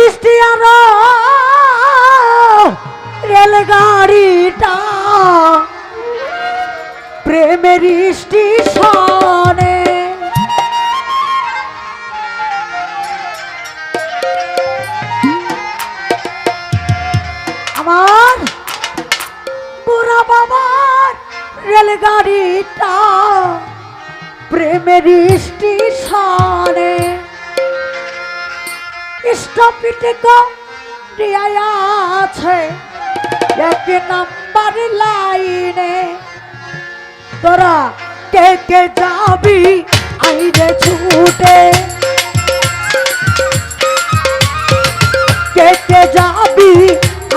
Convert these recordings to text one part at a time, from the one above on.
বৃষ্টি আর রেলগাড়িটা প্রেমের স্টেশনে আমার বুড়া বাবার রেলগাড়িটা প্রেমের স্টেশনে স্টপিতে আছে। এক নাম্বার লাইনে। তোরা কে কে যাবি? আইরে ছুটে। কে কে যাবি?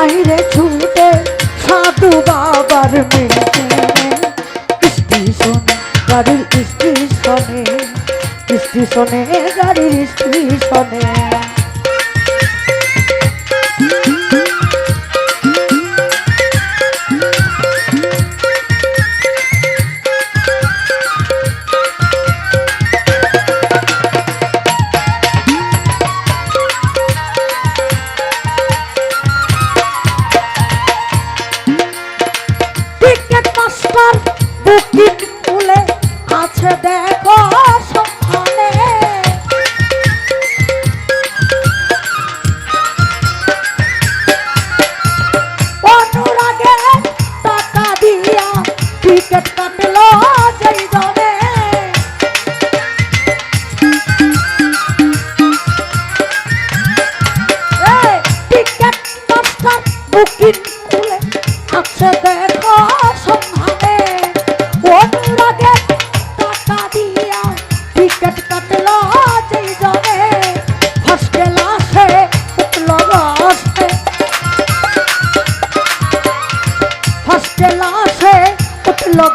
আইরে ছুটে। সাধু বাবার স্টেশন গাড়ির স্টেশনে স্টেশনে গাড়ির স্টেশনে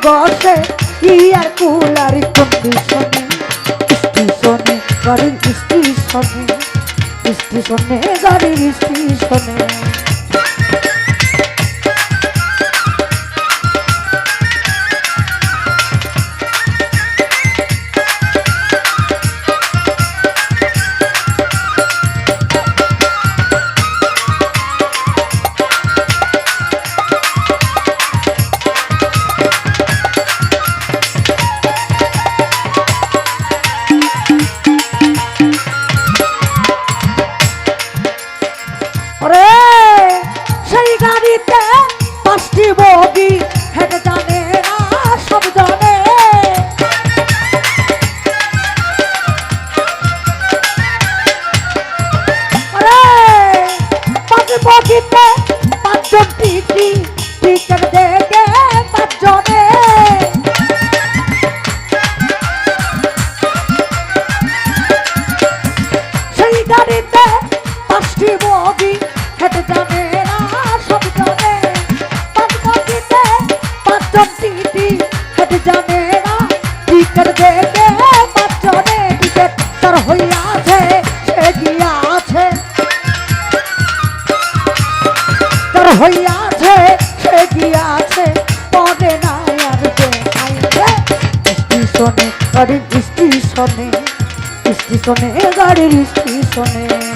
বসে ইয়ার কুলার কন্ডিশনে স্টেশনে গাড়ির স্টেশনে। স্টেশনে গাড়ির স্টেশনে। বগিতে পাঁচজন টিটি টিকেট দেখে পাঁচজনে। সেই গাড়িতে পাঁচটি বগি হেঁটে যাবে সব গাড়ির স্টেশনে স্টেশনে গাড়ির স্টেশনে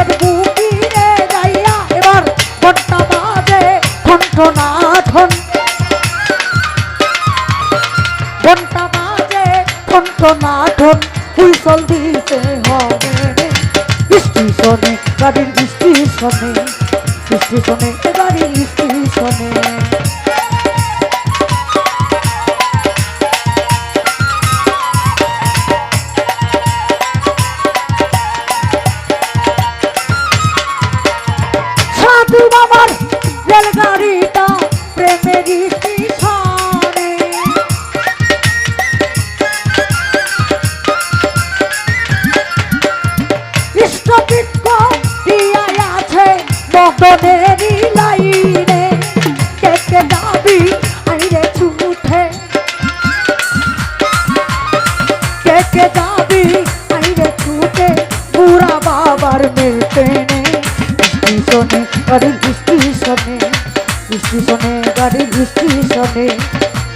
টিকেট বুকিংয়ে যাইয়া এবার ঘণ্টা বাজে ঘন্ট না ঘন। ঘণ্টা বাজে ঘন্ট না ঘন। হুইসল দিতে হবে স্টেশনে, গাড়ির বাবার মেটেনে স্টেশনে গাড়ির স্টেশনে স্টেশনে গাড়ির স্টেশনে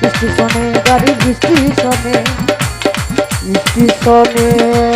স্টেশনে গাড়ির স্টেশনে স্টেশনে